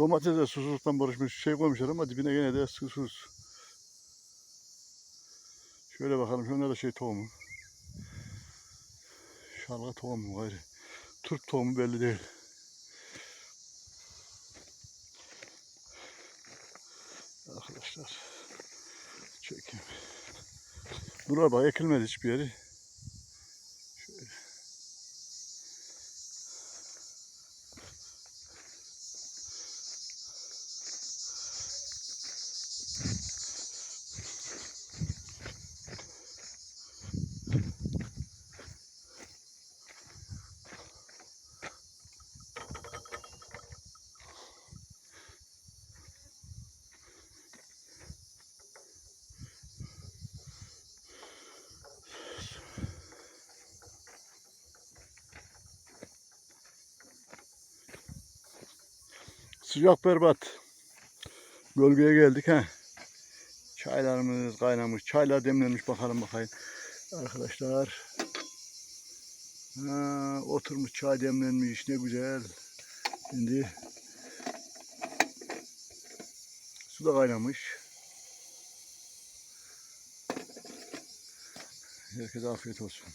Domates de susuzluktan barışmış şey koymuşlar ama dibine gene de susuz. Şöyle bakalım şunlar da şey tohumu. Şalga tohumu gayrı. Turp tohumu belli değil. Arkadaşlar çekeyim. Buralar bak ekilmedi hiçbir yeri. Sıcak berbat. Gölgeye geldik ha. Çaylarımız kaynamış. Çaylar demlenmiş bakalım bakayım. Arkadaşlar. Ha, oturmuş çay demlenmiş ne güzel. Şimdi su da kaynamış. Herkese afiyet olsun.